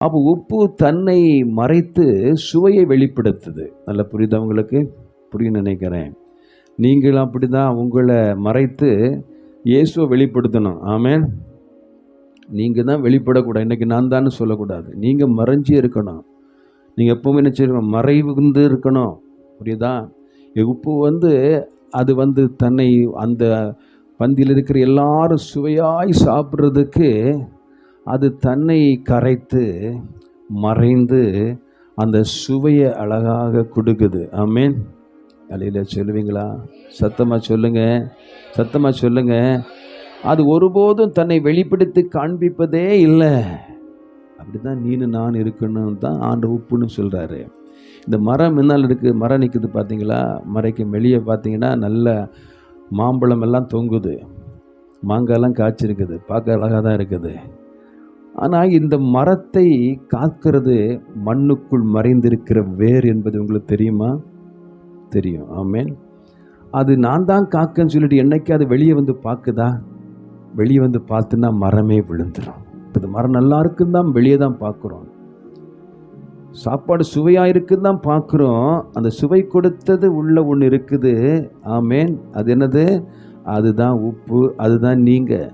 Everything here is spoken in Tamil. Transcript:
அப்போ உப்பு தன்னை மறைத்து சுவையை வெளிப்படுத்துது. நல்ல புரியுதா உங்களுக்கு? புரியும் நினைக்கிறேன். நீங்களும் அப்படி தான் உங்களை மறைத்து இயேசுவை வெளிப்படுத்தணும். ஆமேன். நீங்கள் தான் வெளிப்படக்கூடாது. இன்றைக்கி நான் தான் சொல்லக்கூடாது. நீங்கள் மறைஞ்சி இருக்கணும். நீங்கள் எப்போவுமே நினச்சிருக்கணும். மறைவுந்து இருக்கணும். புரியுதா? உப்பு வந்து அது வந்து தன்னை அந்த பந்தியில் இருக்கிற எல்லாரும் சுவையாய் சாப்பிட்றதுக்கு அது தன்னை கரைத்து மறைந்து அந்த சுவையை அழகாக கொடுக்குது. ஆமேன். அலையில் சொல்லுவீங்களா? சத்தமாக சொல்லுங்கள் சத்தமாக சொல்லுங்கள் அது ஒருபோதும் தன்னை வெளிப்படுத்தி காண்பிப்பதே இல்லை. அப்படிதான் நீனு நான் இருக்கணும் தான் ஆண்டு உப்புன்னு சொல்கிறாரு இந்த மரம் என்னால் இருக்குது மரம் நிற்குது பார்த்தீங்களா? மறைக்கு வெளியே பார்த்தீங்கன்னா நல்ல மாம்பழம் எல்லாம் தொங்குது. மாங்காய்லாம் காய்ச்சிருக்குது. பார்க்க அழகாக தான் இருக்குது. ஆனால் இந்த மரத்தை காக்கிறது மண்ணுக்குள் மறைந்திருக்கிற வேர் என்பது உங்களுக்கு தெரியுமா? தெரியும். ஆமேன். அது நான் தான் காக்கன்னு சொல்லிட்டு என்னைக்கு அது வெளியே வந்து பார்க்குதா? வெளியே வந்து பார்த்துன்னா மரமே விழுந்துடும் இது மரம் நல்லா இருக்குன்னு தான் வெளியே தான் பார்க்குறோம். சாப்பாடு சுவையாக இருக்குன்னு தான் பார்க்குறோம். அந்த சுவை கொடுத்தது உள்ள ஒன்று இருக்குது. ஆமேன். அது என்னது? அதுதான் உப்பு. அதுதான் நீங்கள்